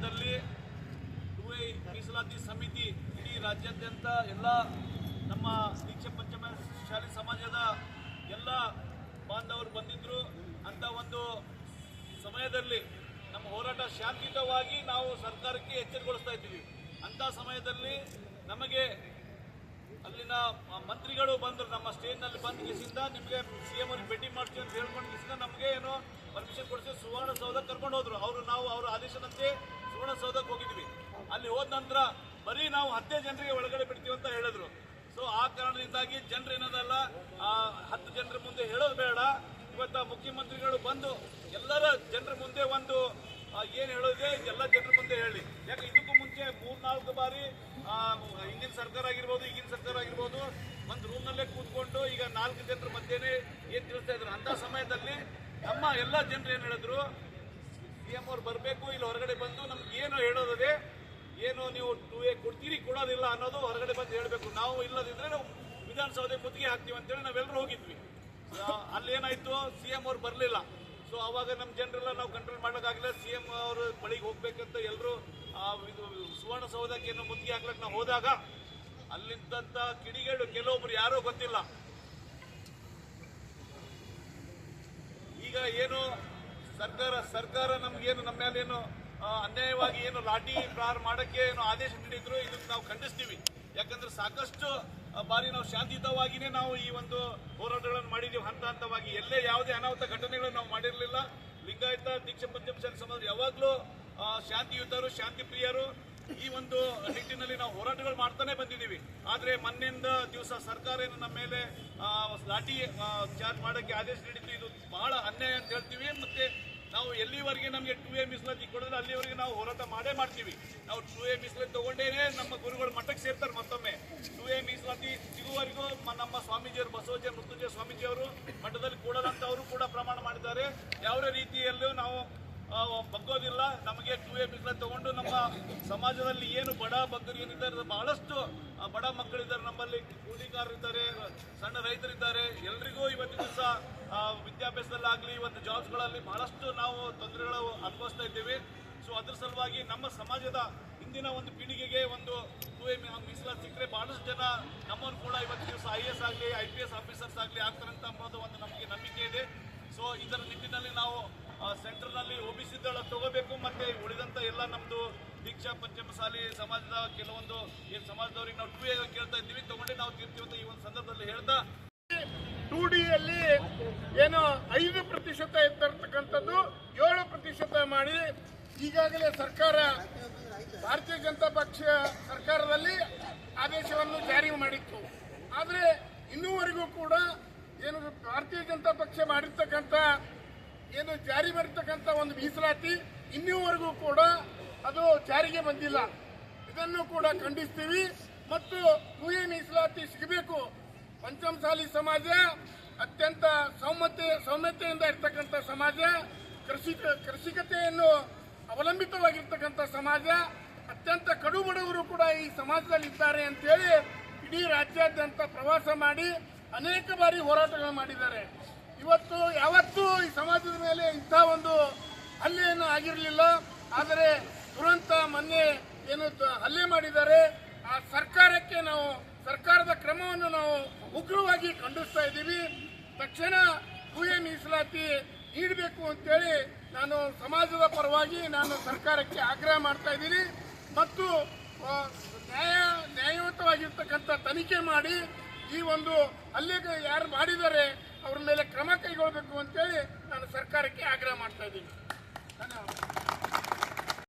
ಸಮಯದಲ್ಲಿ ಟು ಮೀಸಲಾತಿ ಸಮಿತಿ ಇಡೀ ರಾಜ್ಯಾದ್ಯಂತ ಎಲ್ಲ ನಮ್ಮ ದೀಕ್ಷೆ ಪಂಚಮ ಶಾಲೆ ಸಮಾಜದ ಎಲ್ಲ ಬಾಂಧವರು ಬಂದಿದ್ದರು ಅಂತ ಒಂದು ಸಮಯದಲ್ಲಿ ನಮ್ಮ ಹೋರಾಟ ಶಾಂತಿಯುತವಾಗಿ ನಾವು ಸರ್ಕಾರಕ್ಕೆ ಎಚ್ಚರಗೊಳಿಸ್ತಾ ಇದ್ದೀವಿ. ಅಂಥ ಸಮಯದಲ್ಲಿ ನಮಗೆ ಅಲ್ಲಿನ ಮಂತ್ರಿಗಳು ಬಂದರು. ನಮ್ಮ ಸ್ಟೇಜ್ನಲ್ಲಿ ಬಂದ ಕಿಸಿಂದ ನಿಮಗೆ ಸಿ ಎಂ ಅವ್ರಿಗೆ ಭೇಟಿ ಮಾಡ್ತೀವಿ ಅಂತ ಹೇಳ್ಕೊಂಡು ಕಿಸಿಂದ ನಮಗೆ ಏನೋ ಪರ್ಮಿಷನ್ ಕೊಡಿಸಿ ಸುವರ್ಣಸೌಧ ಕರ್ಕೊಂಡು ಹೋದರು. ಅವರು ನಾವು ಅವರ ಆದೇಶದಂತೆ ಸುವರ್ಣಸೌಧಕ್ಕೆ ಹೋಗಿದ್ವಿ. ಅಲ್ಲಿ ಹೋದ ನಂತರ ಬರೀ ನಾವು ಹತ್ತೇ ಜನರಿಗೆ ಒಳಗಡೆ ಬಿಡ್ತೀವಿ ಅಂತ ಹೇಳಿದ್ರು. ಸೊ ಆ ಕಾರಣದಿಂದಾಗಿ ಜನರು ಏನದಲ್ಲ ಹತ್ತು ಜನರ ಮುಂದೆ ಹೇಳೋದು ಬೇಡ. ಇವತ್ತು ಮುಖ್ಯಮಂತ್ರಿಗಳು ಬಂದು ಎಲ್ಲರ ಜನರ ಮುಂದೆ ಒಂದು ಏನು ಏನ್ ಎಲ್ಲಾ ಜನರ ಮುಂದೆ ಹೇಳಿ. ಯಾಕೆ ಇದಕ್ಕೂ ಮುಂಚೆ ಮೂರ್ನಾಲ್ಕು ಬಾರಿ ಹಿಂದಿನ ಸರ್ಕಾರ ಆಗಿರ್ಬೋದು, ಈಗಿನ ಸರ್ಕಾರ ಆಗಿರ್ಬೋದು, ಒಂದು ರೂಮ್ನಲ್ಲೇ ಕೂತ್ಕೊಂಡು ಈಗ ನಾಲ್ಕು ಜನರ ಮಧ್ಯೆನೇ ಏನು ತಿಳಿಸ್ತಾ ಇದ್ರು? ಅಂತ ಸಮಯದಲ್ಲಿ ನಮ್ಮ ಎಲ್ಲ ಜನರು ಏನ್ ಹೇಳಿದ್ರು, ಸಿ ಎಂ ಅವ್ರು ಬರಬೇಕು, ಇಲ್ಲಿ ಹೊರಗಡೆ ಬಂದು ನಮ್ಗೆ ಏನು ಹೇಳೋದಿದೆ ಏನು ನೀವು ಟೂ ಎ ಕೊಡ್ತೀರಿ ಕೊಡೋದಿಲ್ಲ ಅನ್ನೋದು ಹೊರಗಡೆ ಬಂದು ಹೇಳಬೇಕು. ನಾವು ಇಲ್ಲದಿದ್ರೆ ನಾವು ವಿಧಾನಸೌಧ ಮುತ್ತಿಗೆ ಹಾಕ್ತೀವಿ ಅಂತೇಳಿ ನಾವೆಲ್ಲರೂ ಹೋಗಿದ್ವಿ. ಅಲ್ಲಿ ಅಲ್ಲೇನಾಯ್ತು ಸಿ ಎಂ ಅವ್ರು ಬರಲಿಲ್ಲ. ಸೊ ಅವಾಗ ನಮ್ಮ ಜನರೆಲ್ಲ ನಾವು ಕಂಟ್ರೋಲ್ ಮಾಡೋಕ್ಕಾಗಲಿಲ್ಲ ಸಿ ಎಂ ಅವರು ಬಳಿಗೆ ಹೋಗ್ಬೇಕಂತ ಎಲ್ಲರೂ ಇದು ಸುವರ್ಣಸೌಧಕ್ಕೆ ಏನು ಮುತ್ತಿಗೆ ಹಾಕ್ಲಕ್ಕೆ ನಾವು ಹೋದಾಗ ಅಲ್ಲಿದ್ದಂಥ ಕಿಡಿಗೇಡು ಕೆಲವೊಬ್ರು ಯಾರೋ ಗೊತ್ತಿಲ್ಲ. ಈಗ ಏನು ಸರ್ಕಾರ ಸರ್ಕಾರ ನಮ್ಗೇನು ನಮ್ಮ ಮೇಲೆ ಏನು ಅನ್ಯಾಯವಾಗಿ ಏನು ಲಾಠಿ ಪ್ರಾರಂಭ ಮಾಡಕ್ಕೆ ಏನು ಆದೇಶ ನೀಡಿದ್ರು, ಇದನ್ನ ನಾವು ಖಂಡಿಸ್ತೀವಿ. ಸಾಕಷ್ಟು ಬಾರಿ ನಾವು ಶಾಂತಿಯುತವಾಗಿನೇ ನಾವು ಈ ಒಂದು ಹೋರಾಟಗಳನ್ನು ಮಾಡಿದ್ದೀವಿ ಹಂತ ಹಂತವಾಗಿ ಎಲ್ಲೇ ಯಾವುದೇ ಅನಾಹುತ ಘಟನೆಗಳನ್ನು ನಾವು ಮಾಡಿರಲಿಲ್ಲ. ಲಿಂಗಾಯತ, ದೀಕ್ಷೆ ಪಂಚಮಶಾಲಿ ಸಮಾಜ ಯಾವಾಗಲೂ ಶಾಂತಿಯುತರು ಶಾಂತಿ ಪ್ರಿಯರು ಈ ಒಂದು ನಿಟ್ಟಿನಲ್ಲಿ ನಾವು ಹೋರಾಟಗಳು ಮಾಡ್ತಾನೆ ಬಂದಿದ್ದೀವಿ. ಆದರೆ ಮೊನ್ನೆಯಿಂದ ದಿವಸ ಸರ್ಕಾರ ಏನು ನಮ್ಮ ಮೇಲೆ ಲಾಠಿ ಚಾರ್ಜ್ ಮಾಡೋಕ್ಕೆ ಆದೇಶ ನೀಡಿದ್ದು, ಇದು ಬಹಳ ಅನ್ಯಾಯ ಅಂತ ಹೇಳ್ತೀವಿ. ಮತ್ತೆ ನಾವು ಎಲ್ಲಿವರೆಗೆ ನಮಗೆ ಟು ಎ ಮೀಸಲಾತಿ ಕೊಡಿದ್ರೆ ಅಲ್ಲಿವರೆಗೆ ನಾವು ಹೋರಾಟ ಮಾಡೇ ಮಾಡ್ತೀವಿ. ನಾವು ಟು ಎ ಮೀಸಲಾತಿ ತಗೊಂಡೇನೆ ನಮ್ಮ ಗುರುಗಳು ಮಠಕ್ಕೆ ಸೇರ್ತಾರೆ ಮತ್ತೊಮ್ಮೆ. ಟು ಎ ಮೀಸಲಾತಿ ಸಿಗುವವರೆಗೂ ನಮ್ಮ ಸ್ವಾಮೀಜಿಯವರು ಬಸವಜಯ ಮೃತ್ಯುಂಜಯ ಸ್ವಾಮೀಜಿಯವರು ಮಠದಲ್ಲಿ ಕೊಡದಂತ ಅವರು ಕೂಡ ಪ್ರಮಾಣ ಮಾಡಿದ್ದಾರೆ. ಯಾವುದೇ ರೀತಿಯಲ್ಲೂ ನಾವು ಬಗ್ಗೋದಿಲ್ಲ. ನಮಗೆ ಟು ಎ ಮೀಸಲಾತಿ ತಗೊಂಡು ನಮ್ಮ ಸಮಾಜದಲ್ಲಿ ಏನು ಬಡ ಬಗ್ಗರು ಏನಿದ್ದಾರೆ ಬಹಳಷ್ಟು ಬಡ ಮಕ್ಕಳಿದ್ದಾರೆ ನಮ್ಮಲ್ಲಿ. ಕೂಲಿಕಾರರಿದ್ದಾರೆ, ಸಣ್ಣ ರೈತರಿದ್ದಾರೆ. ಎಲ್ರಿಗೂ ಇವತ್ತು ದಿವಸ ವಿದ್ಯಾಭ್ಯಾಸದಲ್ಲಾಗಲಿ ಒಂದು ಜಾಬ್ಸ್ಗಳಲ್ಲಿ ಬಹಳಷ್ಟು ನಾವು ತೊಂದರೆಗಳು ಅನುಭವಿಸ್ತಾ ಇದ್ದೀವಿ. ಸೊ ಅದ್ರ ಸಲುವಾಗಿ ನಮ್ಮ ಸಮಾಜದ ಇಂದಿನ ಒಂದು ಪೀಳಿಗೆಗೆ ಒಂದು ಮೀಸಲಾತಿ ಸಿಕ್ಕರೆ ಬಹಳಷ್ಟು ಜನ ನಮ್ಮನ್ನು ಕೂಡ ಇವತ್ತು ದಿವಸ ಐ ಎಸ್ ಆಗಲಿ ಐ ಪಿ ಎಸ್ ಆಫೀಸರ್ಸ್ ಆಗಲಿ ಆಗ್ತಾರಂತ ಅನ್ನೋದು ಒಂದು ನಮಗೆ ನಂಬಿಕೆ ಇದೆ. ಸೊ ಇದರ ನಿಟ್ಟಿನಲ್ಲಿ ನಾವು ಸೆಂಟರ್ನಲ್ಲಿ ಒಬಿಸಿದಳ ತಗೋಬೇಕು ಮತ್ತು ಉಳಿದಂಥ ಎಲ್ಲ ನಮ್ಮದು ದೀಕ್ಷಾ ಪಂಚಮಸಾಲಿ ಸಮಾಜದ ಕೆಲವೊಂದು ಏನು ಸಮಾಜದವ್ರಿಗೆ ನಾವು ಟೂ ಎ ಕೇಳ್ತಾ ಇದ್ದೀವಿ. ತಗೊಂಡೆ ನಾವು ತೀರ್ತೀವಿ ಅಂತ ಈ ಒಂದು ಸಂದರ್ಭದಲ್ಲಿ ಹೇಳ್ತಾ ಡಿಯಲ್ಲಿ ಏನು ಐದು ಪ್ರತಿಶತ ಇರ್ತಕ್ಕಂಥದ್ದು ಏಳು ಪ್ರತಿಶತ ಮಾಡಿ ಈಗಾಗಲೇ ಸರ್ಕಾರ, ಭಾರತೀಯ ಜನತಾ ಪಕ್ಷ ಸರ್ಕಾರದಲ್ಲಿ ಆದೇಶವನ್ನು ಜಾರಿ ಮಾಡಿತ್ತು. ಆದರೆ ಇನ್ನೂವರೆಗೂ ಕೂಡ ಏನು ಭಾರತೀಯ ಜನತಾ ಪಕ್ಷ ಮಾಡಿರ್ತಕ್ಕಂಥ, ಏನು ಜಾರಿ ಮಾಡಿರ್ತಕ್ಕಂಥ ಒಂದು ಮೀಸಲಾತಿ ಇನ್ನೂವರೆಗೂ ಕೂಡ ಅದು ಜಾರಿಗೆ ಬಂದಿಲ್ಲ. ಇದನ್ನು ಕೂಡ ಖಂಡಿಸ್ತೀವಿ. ಮತ್ತು ಟೂ ಮೀಸಲಾತಿ ಸಿಗಬೇಕು. ಪಂಚಮಸಾಲಿ ಸಮಾಜ, ಅತ್ಯಂತ ಸೌಮ್ಯತೆ, ಸೌಮ್ಯತೆಯಿಂದ ಇರ್ತಕ್ಕಂಥ ಸಮಾಜ, ಕೃಷಿ, ಕೃಷಿಕತೆಯನ್ನು ಅವಲಂಬಿತವಾಗಿರ್ತಕ್ಕಂಥ ಸಮಾಜ, ಅತ್ಯಂತ ಕಡು ಬಡವರು ಕೂಡ ಈ ಸಮಾಜದಲ್ಲಿ ಇದ್ದಾರೆ ಅಂತೇಳಿ ಇಡೀ ರಾಜ್ಯಾದ್ಯಂತ ಪ್ರವಾಸ ಮಾಡಿ ಅನೇಕ ಬಾರಿ ಹೋರಾಟಗಳು ಮಾಡಿದ್ದಾರೆ. ಇವತ್ತು, ಯಾವತ್ತೂ ಈ ಸಮಾಜದ ಮೇಲೆ ಇಂಥ ಒಂದು ಹಲ್ಲೆಯನ್ನು ಆಗಿರಲಿಲ್ಲ. ಆದರೆ ದುರಂತ ಮೊನ್ನೆ ಏನು ಹಲ್ಲೆ ಮಾಡಿದ್ದಾರೆ. ಆ ಸರ್ಕಾರಕ್ಕೆ ನಾವು ಸರ್ಕಾರದ ಕ್ರಮವನ್ನು ನಾವು ಉಗ್ರವಾಗಿ ಖಂಡಿಸ್ತಾ ಇದ್ದೀವಿ ತಕ್ಷಣ ಭೂಯ ಮೀಸಲಾತಿ ನೀಡಬೇಕು ಅಂತೇಳಿ ನಾನು ಸಮಾಜದ ಪರವಾಗಿ ನಾನು ಸರ್ಕಾರಕ್ಕೆ ಆಗ್ರಹ ಮಾಡ್ತಾ ಇದ್ದೀನಿ. ಮತ್ತು ನ್ಯಾಯ, ನ್ಯಾಯಯುತವಾಗಿರ್ತಕ್ಕಂಥ ತನಿಖೆ ಮಾಡಿ ಈ ಒಂದು ಅಲ್ಲಿಗೆ ಯಾರು ಮಾಡಿದ್ದಾರೆ ಅವ್ರ ಮೇಲೆ ಕ್ರಮ ಕೈಗೊಳ್ಳಬೇಕು ಅಂತೇಳಿ ನಾನು ಸರ್ಕಾರಕ್ಕೆ ಆಗ್ರಹ ಮಾಡ್ತಾ ಇದ್ದೀನಿ. ಧನ್ಯವಾದ